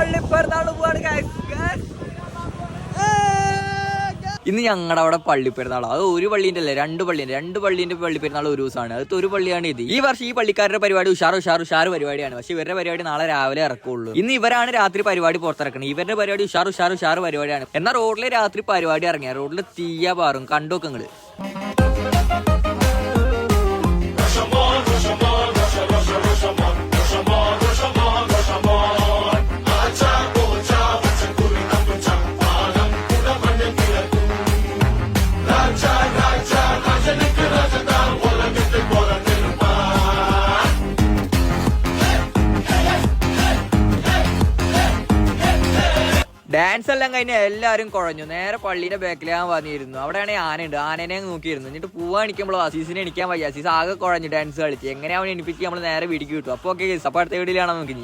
പള്ളിപ്പെരുന്നാൾ പോവാണ് guys. Guys. ഇന്ന് ഞങ്ങളുടെ അവിടെ പള്ളി പെരുന്നാളാ അത് ഒരു പള്ളിന്റെ അല്ലേ രണ്ട് പള്ളിന്റെ രണ്ട് പള്ളീന്റെ പള്ളിപ്പെരുന്നാൾ ഒരു ദിവസമാണ് അത് ഒരു പള്ളിയാണ് ഇത്. ഈ വർഷം ഈ പള്ളിക്കാരുടെ പരിപാടി ഉഷാർ ഉഷാർ ഉഷാർ പരിപാടിയാണ്. പക്ഷെ ഇവരുടെ പരിപാടി നാളെ രാവിലെ ഇറക്കുള്ളൂ. ഇന്ന് ഇവരാണ് രാത്രി പരിപാടി പുറത്തിറക്കുന്നത് ഇവരുടെ പരിപാടി ഉഷാർ ഉഷാർ ഉഷാർ പരിപാടിയാണ്. എന്നാൽ റോഡിലെ രാത്രി പരിപാടി ഇറങ്ങിയ. റോഡിലെ തീയ പാറും. കണ്ടോക്ക് ഡാൻസ് എല്ലാം കഴിഞ്ഞ എല്ലാവരും കുഴഞ്ഞു. നേരെ പള്ളിയുടെ ബാക്കിലാൻ വന്നിരുന്നു. അവിടെയാണെങ്കിൽ ആനയുണ്ട്. ആനേനെ നോക്കിയിരുന്നു. എന്നിട്ട് പൂവാ എണിക്കുമ്പോൾ അസീസിനെ എണിക്കാൻ വയ്യ. അസീസ് ആകെ കുഴഞ്ഞു. ഡാൻസ് കളിച്ച്. എങ്ങനെയാണ് അവൻ എണിപ്പിച്ച് നമ്മൾ നേരെ വീടിക്ക് കിട്ടും അപ്പോൾ ഓക്കെ അപ്പോൾ അടുത്ത വീഡിയോയിലാണ് നോക്കി